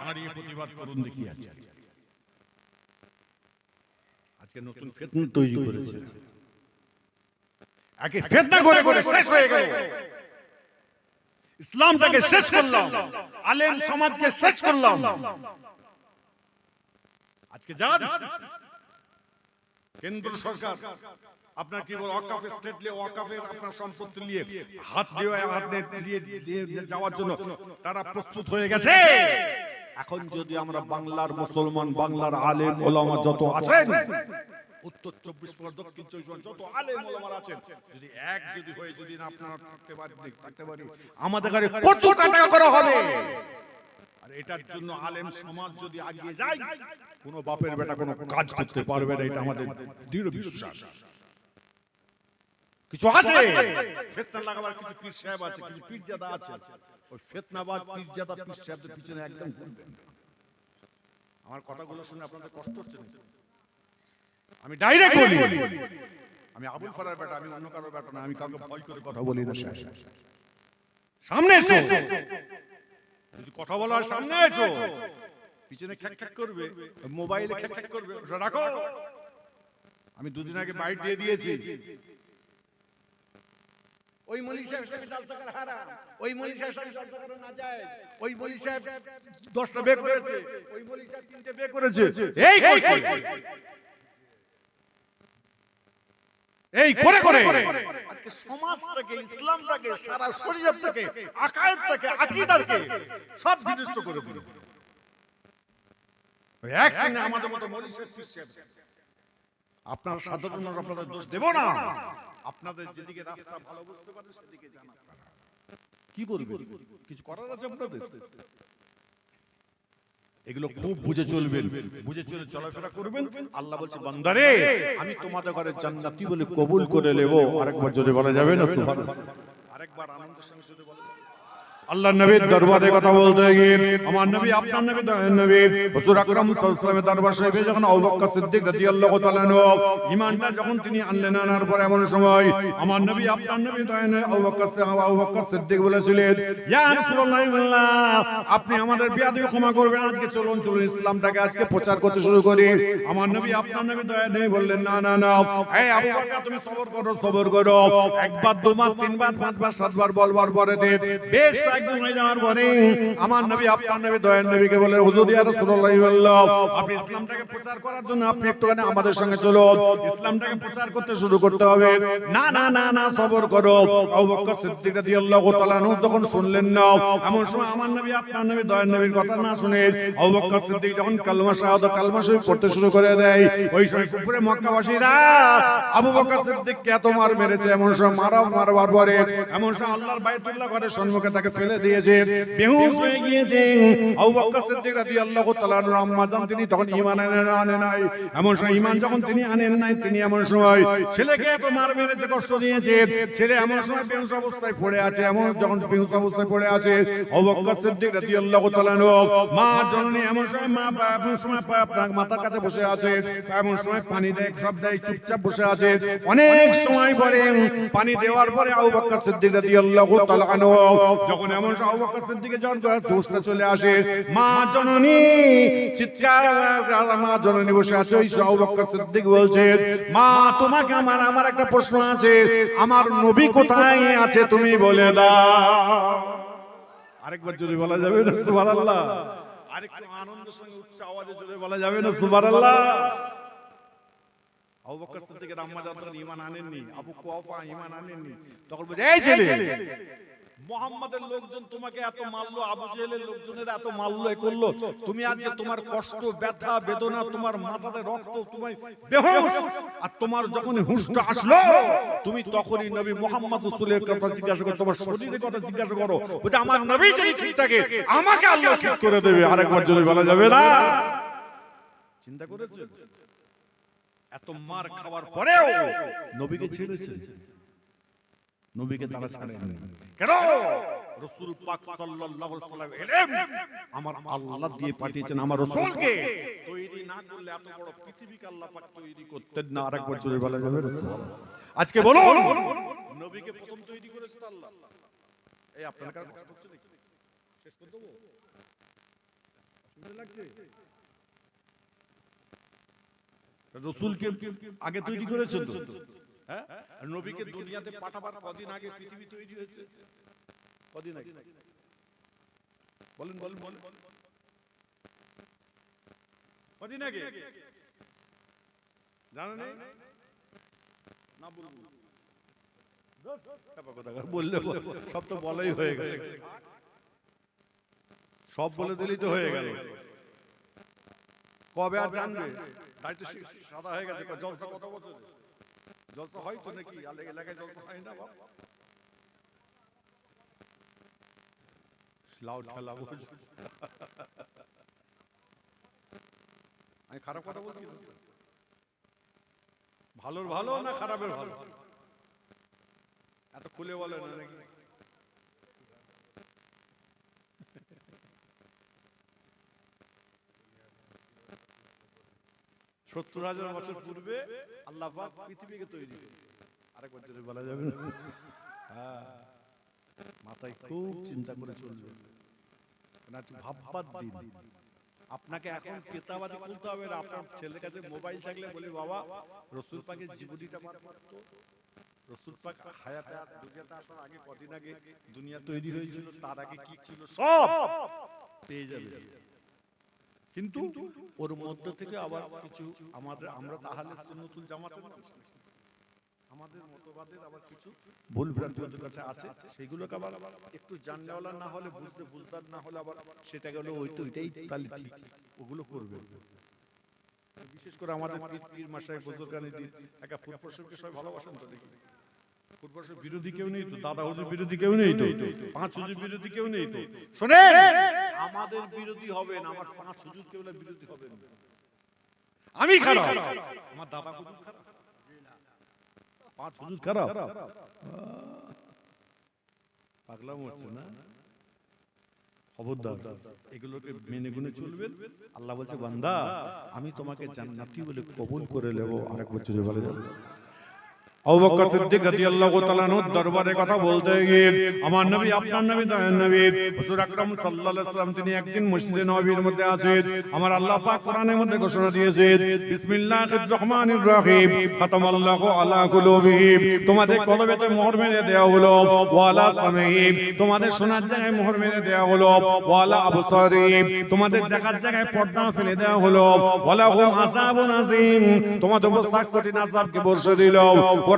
দাঁড়িয়ে প্রতিবাদ করুন দেখি আছে আজকে নতুন তৈরি করেছে। ফেতনা করে করে শেষ হয়ে গেল। ইসলামটাকে শেষ করলাম। আলেম সমাজকে শেষ করলাম। আজকে যান কেন্দ্র সরকার, আপনার কি বল ওয়াকাফে আপনার সম্পত্তি নিয়ে হাত দিয়ে হাত দিয়ে যাওয়ার জন্য তারা প্রস্তুত হয়ে গেছে? এখন যদি আমরা বাংলার মুসলমান বাংলার আলেম ওলামা যত আছেন উত্তর চব্বিশ পরগনা দক্ষিণ চব্বিশ পরগনা যত আলেম ওলামা আছেন যদি এক যদি হয়ে যদি না আপনারা থাকতে পারি থাকতে পারি। আমাদের ঘরে কত টাকা করা হবে। আর এটার জন্য আলেম সমাজ যদি যায় কোন বাপের বেটা কোনো কাজ করতে পারবে না এটা আমাদের দৃঢ় বিশ্বাস। কিছু আছে? ফেতনা লাগাবার কিছু পীর সাহেব আছে কিছু পীরজাদা আছে। ওই ফেতনাবাদ পীরজাদা পিছনে একদম ঘুরবেন আমার কথাগুলো শুনে আপনাদের কষ্ট হচ্ছে? আমি ডাইরেক্ট বলি। আমি আবুল ফরার বেটা আমি অন্য কারোর বেটা না, আমি কাউকে ভয় করে কথা বলি না। সামনে এসো। যদি কথা বলার সামনে এসো। পিছনে খ্যাক খ্যাক করবে, মোবাইলে খ্যাক খ্যাক করবে রাখো। আমি দুদিন আগে বাইট দিয়ে দিয়েছি। ওই মলি সাহেব সঙ্গে জলসা করা হারাম। ওই মলি সাহেব সঙ্গে জলসা করা না যায়। ওই মলি সাহেব দশটা বে করেছে। ওই মলি সাহেব তিনটে বে করেছে। এই কই কই? এই করে করে। আজকে সমাজটাকে ইসলামটাকে সারা সব বিনষ্ট করে দিল। ওই একসঙ্গে আমাদের মতো মলি সাহেব আপনারা সাধারণ আপনাদের দোষ দেব না। আপনাদের যেদিকে রাস্তা ভালো বুঝতে পারেন সেদিকে কি করবে কিছু করার আছে আপনাদের? এগুলো খুব বুঝে চলবেন। বুঝে চলে চলাফেরা করবেন। আল্লাহ বলছে বান্দারে আমি তোমাদের ঘরে জান্নাতি বলে কবুল করে নেব। আরেকবার যদি বলা যাবে না সুবহানাল্লাহ। আরেকবার আনন্দের সঙ্গে জোরে বলা যাবে? আল্লাহ নবীর দরবারে কথা বলতে গিয়ে আমার নবী, আপনার নবী নবী, হুজুর আকরাম সাল্লাল্লাহু দরবার শরীফে যখন আবু বকর সিদ্দিক রাদিয়াল্লাহু তাআলা আনহু, ঈমানটা যখন তিনি আনলেন আনার পর এমন সময় আমার নবী, আপনার নবী, দয়ার নবী আবু বকর আবু বকর সিদ্দিক বলেছিলেন, ইয়া রাসূলুল্লাহ, আপনি আমাদের বিয়াদবি ক্ষমা করবেন, আজকে চলুন চলুন ইসলামটাকে আজকে প্রচার করতে শুরু করি। আমার নবী, আপনার নবী, দয়ার নবী বললেন, না না না, এই আবু বকর, তুমি সবর করো সবর করো, একবার, দুবার, তিনবার, পাঁচবার, সাতবার, বলবার পরে বেশ আমাদের সঙ্গে চলুন। ইসলামটাকে প্রচার করতে শুরু করতে হবে। না না না সবর করো। যখন শুনলেন না, এমন সময় আমার নবী, আপনার নবী নবীর কথা না শুনে যখন কালমা কালমা পড়তে শুরু করে দেয়, ওই সময় মক্কাবাসীরা আবু মার মেরেছে, এমন সময় মারা মারবার পরে, এমন সময় আল্লাহর বাইতুল্লাহ ঘরের সম্মুখে তাকে ফেলে দিয়েছে, বেহুশ হয়ে গিয়েছে। আবু বকর সিদ্দিক রাদিয়াল্লাহু তাআলা আম্মা তিনি তখন ঈমান আনেন নাই। এমন সময় ঈমান যখন তিনি আনেন নাই, তিনি এমন সময় ছেলেকে এত মার মেরেছে, কষ্ট দিয়েছে। ছেলে এমন সময় বেহুশ অবস্থায় পড়ে আছে, এমন যখন বেহুশ অবস্থায় পড়ে আছে, আবু বকর সিদ্দিক রাদিয়াল্লাহু তাআলা মা জননী এমন সময় মা, এমন সময় মাথার কাছে বসে আছে, এমন সময় পানি দেয়, সব দেয়, চুপচাপ বসে আছে। অনেক সময় পরে পানি দেওয়ার পরে আবু বকর সিদ্দিক রাদিয়াল্লাহু তাআলা যখন আবু যখন জোশটা চলে আসে। মা জননী, চিৎকার মা জননী বসে আছে, ওই বলছে, মা, তোমাকে আমার আমার একটা প্রশ্ন আছে, আমার নবী কোথায় আছে তুমি বলে দাও। আরেকবার জোরে বলা যাবে না আরেকটু সঙ্গে উচ্চ আওয়াজে বলা যাবে না আবু বকর ঈমান আনেননি, আবু কুয়াফা আনেননি, তখন এই ছেলে মোহাম্মদের লোকজন তোমাকে এত মারলো আবু জেহেলের লোকজনের এত মারলো এ করল। তুমি আজকে তোমার কষ্ট ব্যথা বেদনা তোমার মাথাতে রক্ত তোমার বেহুশ আর তোমার যখন হুঁশটা আসলো তুমি তখনই নবী মোহাম্মদ রাসূলের কথা জিজ্ঞাসা করো তোমার শরীরের কথা জিজ্ঞাসা করো। বলছে আমার নবী যদি ঠিক থাকে আমাকে আল্লাহ ঠিক করে দেবে আরেকবার যদি বলা যাবে না? চিন্তা করেছেন? এত মার খাওয়ার পরেও নবীকে ছেড়েছে নবীকে তারা ছাড়েননি। কেন? রসুল পাক সাল্লাল্লাহু আলাইহি আমার আল্লাহ দিয়ে পাঠিয়েছেন আমার রাসূলকে। তৈরি না করলে এত বড় পৃথিবীকে আল্লাহ পাক তৈরি করতেন না। আরেকবার জোরে বলা যাবে রাসূল। আজকে বলুন নবীকে প্রথম তৈরি করেছেন আল্লাহ। এই আপনার কাছে হচ্ছে নাকি? শেষ করে দেবো? রসুলকে আগে তৈরি করেছেন তো? হ্যাঁ? নবীকে দুনিয়াতে পাঠাবার কদিন আগে পৃথিবী তৈরি হয়েছে। কদিন আগে? বলেন বলেন বলেন। কদিন আগে? না বলব। বললে। সব তো বলাই হয়ে গেল। সব বলে দিলেই তো হয়ে গেল। কবে আর জানবে? সাদা হয়ে গেছে। কত বছর জলসা হয় তো নাকি? এলাকায় জলসা হয় না। আমি খারাপ কথা বলছি? ভালোর ভালো না খারাপের ভালো? এত খুলে বলে না নাকি? সত্তর হাজার বছর পূর্বে আল্লাহ পৃথিবীকে তৈরি বলা যাবে না? হ্যাঁ। মাথায় খুব চিন্তা করে চলবে। দিন আপনাকে এখন কেতাবাদি খুলতে হবে না। আপনার ছেলের কাছে মোবাইল থাকলে বলে, বাবা, রসুল পাকের জীবনীটা করতো রসুল পাক হায়াতে দুনিয়াতে আসার আগে, কদিন আগে দুনিয়া তৈরি হয়েছিল, তার আগে কি ছিল সব পেয়ে যাবে। কিন্তু ওর মধ্য থেকে আবার কিছু আমাদের, আমরা তাহলে সুন্নতুল জামাতের আমাদের মতবাদের আবার কিছু ভুল ওদের কাছে আছে, সেগুলোকে আবার একটু জাননেওয়ালা না হলে, বুঝতে বুঝতার না হলে আবার সেটা গেল ওই তো ওইটাই তাহলে ঠিক, ওগুলো করবে। বিশেষ করে আমাদের পীর মাসায় বুজুর্গানি দিন একটা ফুটবসরকে সবাই ভালোবাসেন তো দেখি। বিরোধী কেউ নেই তো? দাদা হুজুর বিরোধী কেউ নেই তো? পাঁচ হুজুর বিরোধী কেউ নেই তো? শোনেন! আমাদের বিরোধী হবেন আমার পাঁচ হুজুর না বিরোধী হবেন আমি খারাপ। আমার দাদা হুজুর খারাপ। পাঁচ হুজুর খারাপ। পাগলাম হচ্ছে না? খবরদার। এগুলোকে মেনে গুনে চলবেন। আল্লাহ বলছে বান্দা আমি তোমাকে জান্নাতি বলে কবুল করে নেব। আরেক বছর বলে যাবে তোমাদের কলবেতে মোহর মেরে দেওয়া হলো, ওয়ালা সামিহিম তোমাদের শোনার জায়গায় মোহর মেরে দেওয়া হলো, ওয়ালা আবসারিম, তোমাদের দেখার জায়গায় পর্দা ফেলে দেওয়া হলো তোমাদের উপর সাক কঠিন আযাবকে বর্ষে দিল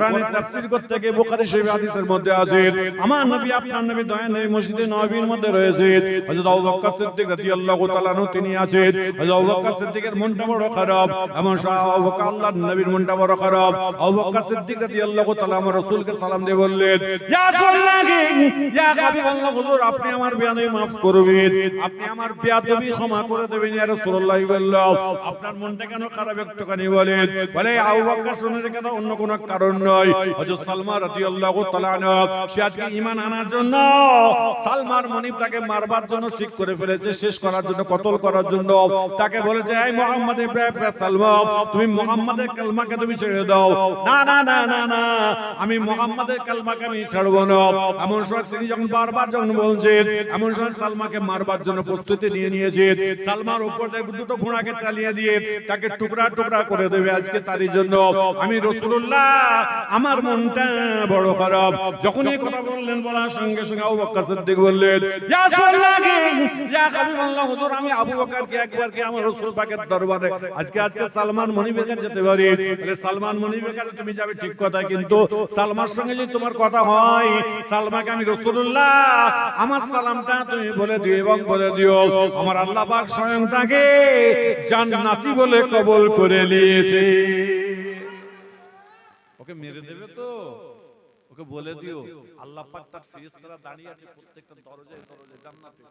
কোরআনের তাফসীর করতে গিয়ে বুখারী শরীফ হাদিসের মধ্যে আছে আমার নবী আপনার নবী দয়া নবী মসজিদে নববীর মধ্যে রয়েছে। হযরত আবু বকর সিদ্দিক রাদিয়াল্লাহু তাআলা আনহু তিনি আছেন। হযরত আবু বকর সিদ্দিকের মনটা বড় খারাপ। এমন আবু বকর আল্লাহর নবীর মনটা বড় খারাপ। আবু বকর সিদ্দিক রাদিয়াল্লাহু তাআলা আমার রাসূলকে সালাম দিয়ে বললেন ইয়া রাসূলুল্লাহ ইয়া হাবিবাল্লাহ হুজুর আপনি আমার বেয়াদবি maaf করবেন। আপনি আমার বেয়াদবি ক্ষমা করে দেবেন ইয়া রাসূলুল্লাহ আপনার মনটা কেন খারাপ একটুখানি বলেন? বলে আবু বকর শুনে কেন অন্য কোনো কারণ নয়। হযরত সালমা প্রস্তুতি নিয়ে নিয়েছে। সালমার উপর দুটো ঘোড়াকে চালিয়ে দিয়ে তাকে টুকরা টুকরা করে দেবে আজকে তারই জন্য। আমি রসুল্লাহ আমার মনটা বড় খারাপ। যখন এই কথা বললেন, বলার সঙ্গে সঙ্গে আবু বকর সিদ্দিক বললেন, ইয়া রাসূলুল্লাহ, ইয়া হাবিবাল্লাহ হুজুর, আমি আবু বকরকে একবার কি আমার রাসূল পাকের দরবারে, আজকে আজকে সালমান মনিবের কাছে যেতে পারি? বলে, সালমান মনিবের কাছে তুমি যাবে ঠিক কথা কিন্তু সালমার সঙ্গে যদি তোমার কথা হয়, সালমাকে আমি রাসূলুল্লাহ, আমার সালামটা তুমি বলে দিও এবং বলে দিও। আমার আল্লাহ পাক স্বয়ং তাকে জান্নাতি বলে কবুল করে নিয়েছে। ওকে মেরে দেবে তো? ওকে বলে দিও। আল্লাহ পাক তার ফেরেশতারা দাঁড়িয়ে আছে প্রত্যেকটা দরজায় দরজায়। জান্নাতে।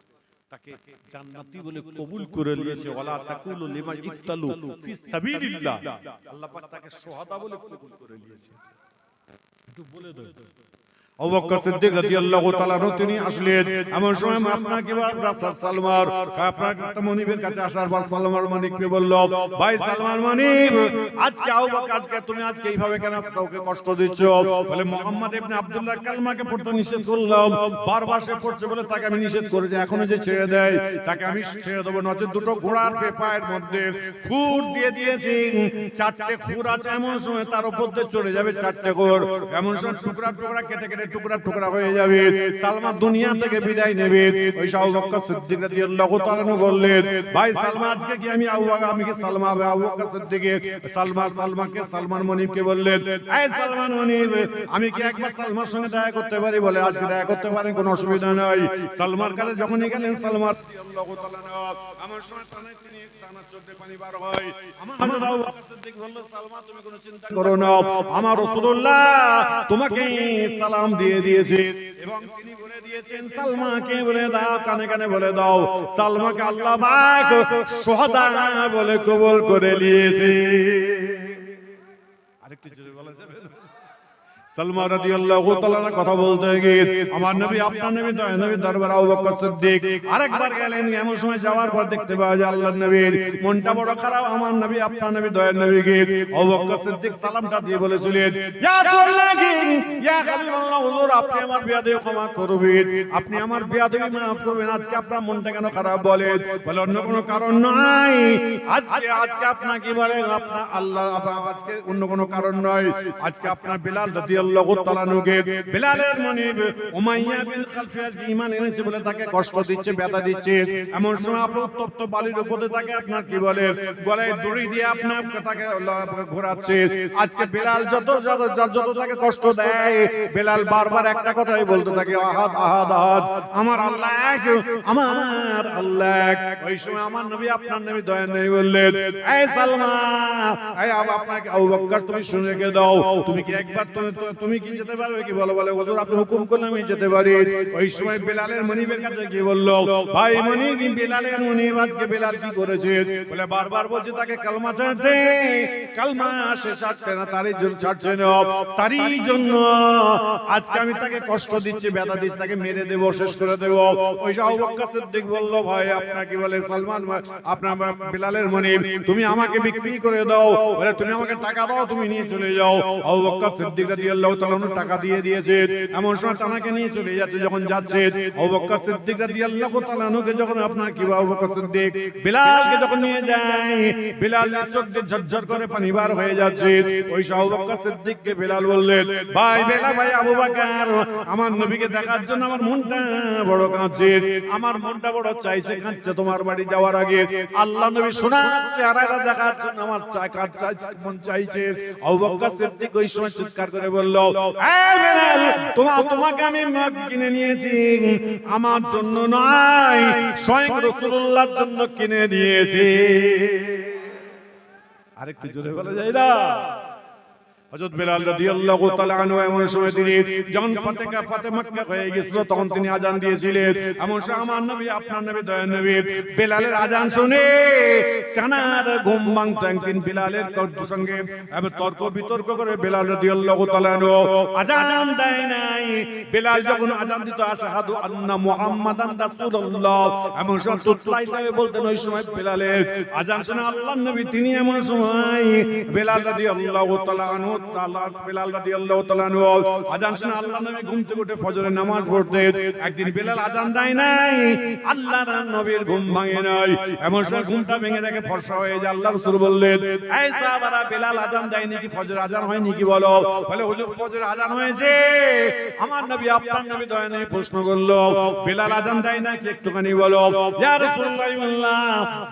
তাকে জান্নাতি বলে কবুল করে নিয়েছে। ওয়ালা তাকুলু লিমান ইকতালু ফি সাবিলিল্লাহ। আল্লাহ পাক তাকে শুহাদা বলে কবুল করে নিয়েছে। একটু বলে দাও পড়তে নিষেধ তাকে আমি করেছি এখনও যে ছেড়ে দেয়, তাকে আমি ছেড়ে দেবো নচেত দুটো ঘোড়ার পেপায়ের মধ্যে খুর দিয়ে দিয়েছি। চারটে খুর আছে এমন সময় তার উপর দিয়ে চলে যাবে চারটে খুর এমন সময় টুকরা টুকরা কেটে কেটে টুকরা টুকরা হয়ে যাবে। সালমান দুনিয়া থেকে বিদায় নেবে। ওই শাহ বক্কর সিদ্দিক রাদিয়াল্লাহু তাআলা বললেন, ভাই সালমান আজকে কি আমি আবু বকর, আমি কি সালমা, আবু বকর সিদ্দিকে সালমান সালমাকে, সালমান মনিবকে বললেন এই সালমান মনিব, আমি কি একবার সালমার সঙ্গে দেখা করতে পারি? বলে, আজকে দেখা করতে পারেন কোনো অসুবিধা নাই। সালমার কাছে যখনই গেলেন সালমান রাদিয়াল্লাহু তাআলা আমার সময় টানায় তিনি টানার চোখে পানি বার হয়। আমার আবু বকর সিদ্দিক বলল, সালমা, তুমি কোনো চিন্তা করো না। আমার রাসূলুল্লাহ তোমাকে সালাম দিয়ে দিয়েছে। এবং তিনি বলে দিয়েছেন, সালমাকে বলে দাও, কানে কানে বলে দাও। সালমাকে আল্লাহ সোহাদা বলে কবুল করে নিয়েছে। বলা যাবে? মনটা আপনি আমার করবেন আজকে আপনার মনটা কেন খারাপ বলেন বলে, অন্য কোনো কারণ নাই, আজকে আজকে আপনাকে বলে? আপনার আল্লাহ আজকে অন্য কোনো কারণ নয়, আজকে আপনার বিলাল রাদিয়াল্লাহু তাআলা নুকে বিলালের মনিব উমাইয়া বিন খালফি আজকে ঈমান এনেছে বলে তাকে কষ্ট দিচ্ছে, ব্যথা দিচ্ছে। এমন সময় আপনি উত্তপ্ত বালির উপরে তাকে আপনার কি বলে? গলায় দড়ি দিয়ে আপনার তাকে ঘোরাচ্ছে। আজকে বিলাল যত যত তাকে কষ্ট দেয়, বিলাল বারবার একটা কথাই বলতে থাকে, আহাদ আহাদ আহাদ। আমার আল্লাহ আমার আল্লাহ ওই সময় আমার নবী আপনার নবী দয়া নেই বললেন, এই সালমা, এই আপনাকে আবু বকর তুমি শুনে রেখে দাও। তুমি কি একবার তুমি- তুমি- কি যেতে পারবে কি? বলো, বলে, হুজুর, আপনি হুকুম করলে আমি যেতে পারি। ওই সময় বেলালের মনিবের কাছে কি বলল, ভাই মনিব, বেলালের মনিব আজকে বেলাল কি করেছে? বলে, বারবার বলছে, তাকে কালমা ছাড়তে। কালমা সে ছাড়তে না, তারই জন্য ছাড়ছে না। তারই জন্য আজকে আমি তাকে কষ্ট দিচ্ছি, ব্যথা দিচ্ছি, তাকে মেরে দেবো, শেষ করে দেবো। ওই শাহ সিদ্দিক বলল, ভাই, আপনার কি বলে, সালমান আপনার বিলালের মনিব, তুমি আমাকে বিক্রি করে দাও। বলে, তুমি আমাকে টাকা দাও, তুমি নিয়ে চলে যাও। আবু বকর সিদ্দিক রাদিয়াল্লাহু টাকা দিয়ে দিয়েছে। সময় নিয়ে চলে যাচ্ছে, যখন যখন কি যখন নিয়ে যায় ঝরঝর করে বিলাল বললেন ভাই বেলা ভাই, আবু আমার নবীকে দেখার জন্য আমার মনটা বড় কাঁদছে। আমার মনটা বড় চাইছে, কাঁদছে তোমার বাড়ি যাওয়ার আগে। আল্লাহ নবী শোনা দেখার জন্য আমার চাইছে মন চাইছে। ওই সময় চিৎকার করে বলল বেলাল তোমার তোমাকে আমি মদ কিনে নিয়েছি। আমার জন্য নয়, স্বয়ং রসুল্লাহর জন্য কিনে নিয়েছি। আরেকটু জোরে বলা যায় না? তিনি যখন ফাতেকা ফাতে হয়ে গিয়েছিল, তখন তিনি আজান দিয়েছিলেন। আমার নবী নবী দয়ার নবী, বেলালের আজান শুনে কানার ঘুম ভাঙতো তর্ক বিতর্ক করে বেলাল রাদিয়াল্লাহু তাআলা আনহু আজান দেয় নাই। বেলাল যখন আজান দিত, আশহাদু আন্না মুহাম্মাদান রাসূলুল্লাহ। এমন সময় তুতলা হিসাবে বলতেন, ওই সময় বেলালের আজান শুনে আল্লাহর নবী, তিনি এমন সময় বেলাল রাদিয়াল্লাহু তাআলা আনহু বেলাল রাদিয়াল্লাহু উঠে ফজরের নামাজ পড়তেন একদিন বেলাল আজান দেয় নাই নবীর ঘুম ভাঙে নাই। আল্লাহ আজান হয়েছে। আমার নবী নবী প্রশ্ন করল, বেলাল আজান দেয় নাকি একটুখানি বলো?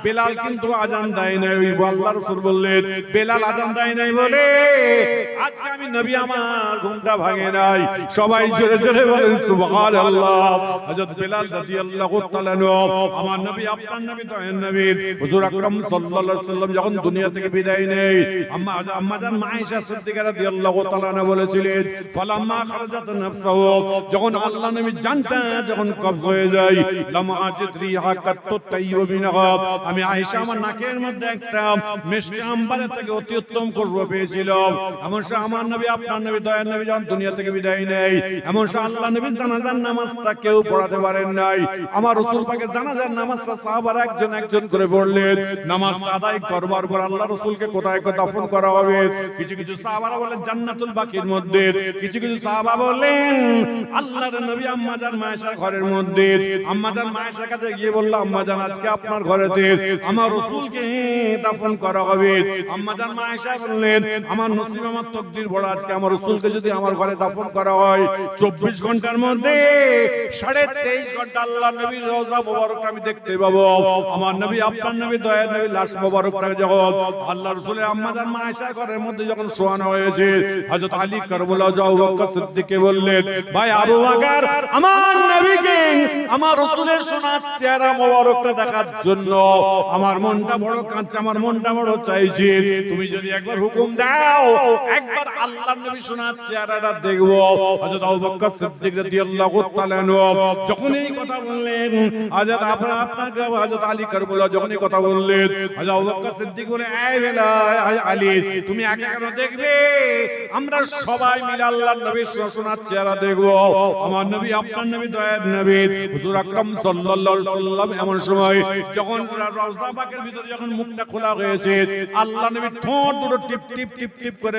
বেলাল কিন্তু আজান দেয় নাই। বললেন, বেলাল আজান দেয় নাই বলে আজকে আমি নবী আমার ঘুমটা ভাঙে নাই। সবাই জোরে জোরে বলেন সুবহানাল্লাহ। হযরত বেলাল রাদিয়াল্লাহু তাআলা আমার নবী আপনার নবী দয়ার নবী হুজুর আকরাম সাল্লাল্লাহু আলাইহি সাল্লাম যখন দুনিয়া থেকে বিদায় নেই আম্মা আম্মা জান মায়েশা সিদ্দিকা রাদিয়াল্লাহু তাআলা বলেছিলেন ফালাম্মা খারাজাত নাফসুহু। যখন আল্লাহ নবী জানটা যখন কবজ হয়ে যায় লামা আজিদ রিহা কাত্তু আমি আয়েশা আমার নাকের মধ্যে একটা মিষ্টি আম্বারের থেকে অতি উত্তম খুশবু পেয়েছিলাম আমার আপনার আমার রসুলকে কিছু কিছু সাহাবা বলেন নবী মায়েশার ঘরের মধ্যে। মায়েশার কাছে গিয়ে আজকে আপনার ঘরেতে আমার রসুলকে দাফন করা হবে। আমার আমার তকদির বড়, আজকে আমার রসুলকে যদি আমার ঘরে দাফন করা হয়, চব্বিশ ঘণ্টার মধ্যে সাড়ে তেইশ ঘণ্টা আল্লাহ নবীর রোজা মোবারক আমি দেখতে পাবো। আমার নবী, আপনার নবী, দয়ার নবী, লাশ মোবারকটাকে যখন। আল্লাহ রসুলের আম্মাজান মায়েশার ঘরের মধ্যে যখন শোয়ানো হয়েছে, হযরত আলী কারবলা যাও বকর সিদ্দিককে বললেন, ভাই আবু বকর, আমার নবীকে আমার রসুলের সোনার চেহারা মোবারকটা দেখার জন্য আমার মনটা বড় কাঁদছে, আমার মনটা বড় চাইছে। তুমি যদি একবার হুকুম দাও একবার আল্লাহ নবী সোনার চেহারাটা দেখব। হযরত আবু বকর সিদ্দিক রাদিয়াল্লাহু তাআলা যখন এই কথা বললেন, হযরত আপনার হযরত আলী কারবলা যখন এই কথা বললেন, হযরত আবু বকর সিদ্দিক বলে, এই বেলা আলী, তুমি একা কেন দেখবে? আমরা সবাই মিলে আল্লাহর নবীর সোনার চেহারা দেখব। আমার নবী, আপনার নবী, দয়ার নবী, হুজুর আকরাম সাল্লাল্লাহু আলাইহি এমন সময় যখন রওজা পাকের ভিতরে যখন মুখটা খোলা হয়েছে আল্লাহ নবী ঠোঁট দুটো টিপ টিপ টিপ টিপ করে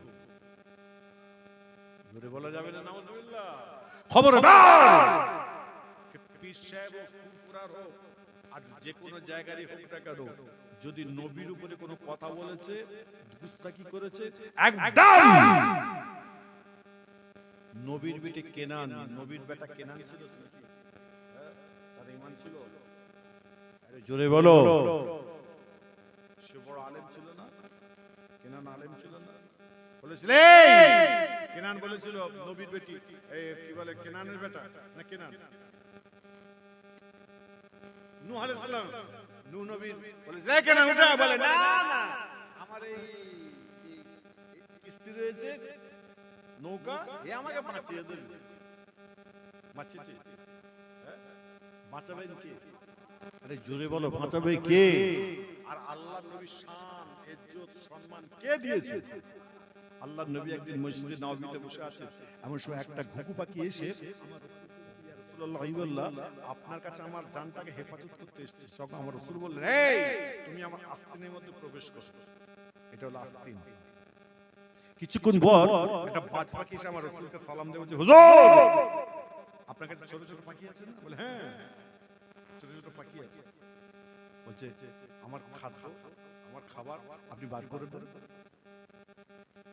জোরে বলা যাবে না নাউজুবিল্লাহ। খবরদার পীর সাহেব হোক হোক আর যে কোনো জায়গারই হোক না কেন যদি নবীর উপরে কোনো কথা বলেছে গুস্তাকি করেছে একদম! নবীর বেটে কেনান নবীর বেটা কেনান ছিল? তার ঈমান ছিল? জোরে বলো। সে বড় আলেম ছিল না? কেনান আলেম ছিল না? বলেছিল। কেনান বলেছিল নবীর বেটি। এই কি বলে কেনানের বেটা না কেনান? নূহ আলাইহিস সালাম। নূহ নবীর বলেছে কেনান উঠা বলে না না আমার এই এই রয়েছে নৌকা এ আমাকে বাঁচিয়ে দেবে বাঁচিয়েছে? বাঁচাবেন কে? আরে জোরে বলো বাঁচাবে কে? আর আল্লাহ নবীর শান ইজ্জত সম্মান কে দিয়েছে? আল্লাহ নবী একদিন মসজিদে নববীতে বসে আছে। এমন সময় একটা ঘুঘু পাখি এসে আপনার কাছে আমার জানটাকে হেফাজত করতে এসেছে। তখন আমার রসুল বললেন তুমি আমার আস্তিনের মধ্যে প্রবেশ করো। এটা হলো আস্তিন। কিছুক্ষণ পর একটা বাজ পাখি এসে আমার রসুলকে সালাম দেবে যে হুজুর, আপনার কাছে ছোট ছোট পাখি আছে না? বলে হ্যাঁ ছোট ছোট পাখি আছে। বলছে, আমার খাদ্য, আমার খাবার আপনি বার করে দেন।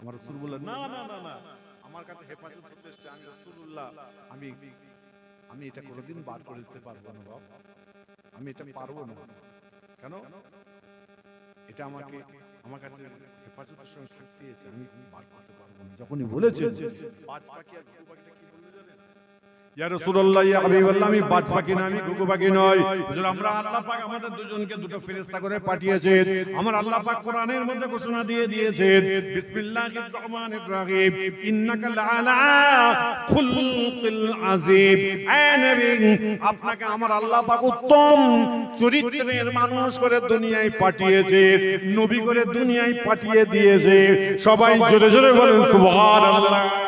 আমার রসুল বললেন না না না না। আমার কাছে হেফাজত করতে এসছে আমি রসুল্লাহ আমি আমি এটা কোনোদিন বার করে দিতে পারব না বাবা আমি এটা পারব না। কেন? এটা আমাকে আমার কাছে হেফাজতের সঙ্গে থাকতে হয়েছে আমি বার করতে পারব না। যখনই বলেছে পাঁচ পাখি আর পাখিটা? আমি আমাদের দুজনকে দুটো করে পাঠিয়েছে। আমার আল্লাহ দিয়ে দিয়েছেন আপনাকে আমার আল্লাহ পাক উত্তম চরিত্রের মানুষ করে দুনিয়ায় পাঠিয়েছে, নবী করে দুনিয়ায় পাঠিয়ে দিয়েছে। সবাই জোরে জোরে বলেন, সুবহানাল্লাহ।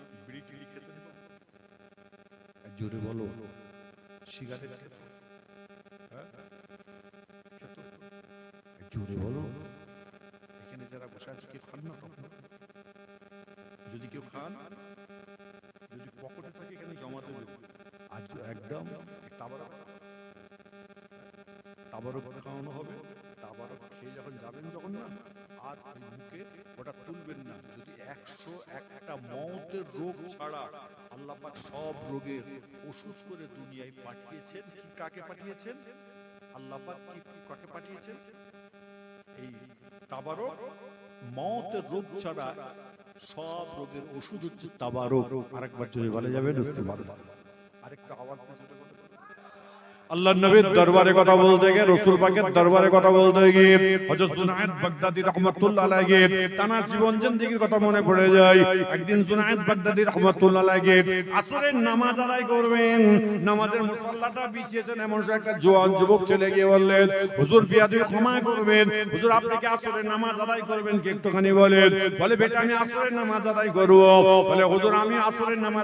জোরে বলো। সিগারেট হ্যাঁ? জোরে বলো। এখানে যারা বসে আছে কেউ খান না তখন? যদি কেউ খান, যদি পকেটে থাকে, এখানে জমা দেবে। আজ একদম তাবারক তাবারক খাওয়ানো হবে। তাবারক খেয়ে যখন যাবেন যখন না, আর মুখে ওটা তুলবেন না। যদি একশো একটা মৌতের রোগ ছাড়া আল্লাহ পাক সব রোগের ওষুধ করে দুনিয়ায় পাঠিয়েছেন। কি কাকে পাঠিয়েছেন? আল্লাহ পাক কাকে পাঠিয়েছেন? এই তাবারক। মৌতের রোগ ছাড়া সব রোগের ওষুধ হচ্ছে তাবারক। আরেকবার যদি বলা যাবে আরেকটা আওয়াজ আল্লাহ নবীর দরবারে কথা বলতে গিয়ে, রসুল পাকের দরবারে কথা বলতে গিয়ে, হযরত জুনায়েদ বাগদাদি রাহমাতুল্লাহ আলাইহি তানা জীবন জিন্দেগির কথা মনে পড়ে যায়। একদিন জুনায়েদ বাগদাদি রাহমাতুল্লাহ আলাইহি, আসরের নামাজ আদায় করবেন। নামাজের মুসাল্লাটা বিছিয়েছেন, এমন সময় একটা জোয়ান যুবক ছেলে গিয়ে বললেন, হুজুর বিয়াদি ক্ষমা করবেন। হুজুর, আপনি কি আসরের নামাজ আদায় করবেন? কি একটুখানি বলেন, বলে, বেটা, আমি আসরের নামাজ আদায় করব। বলে, হুজুর, আমি আসরের নামাজ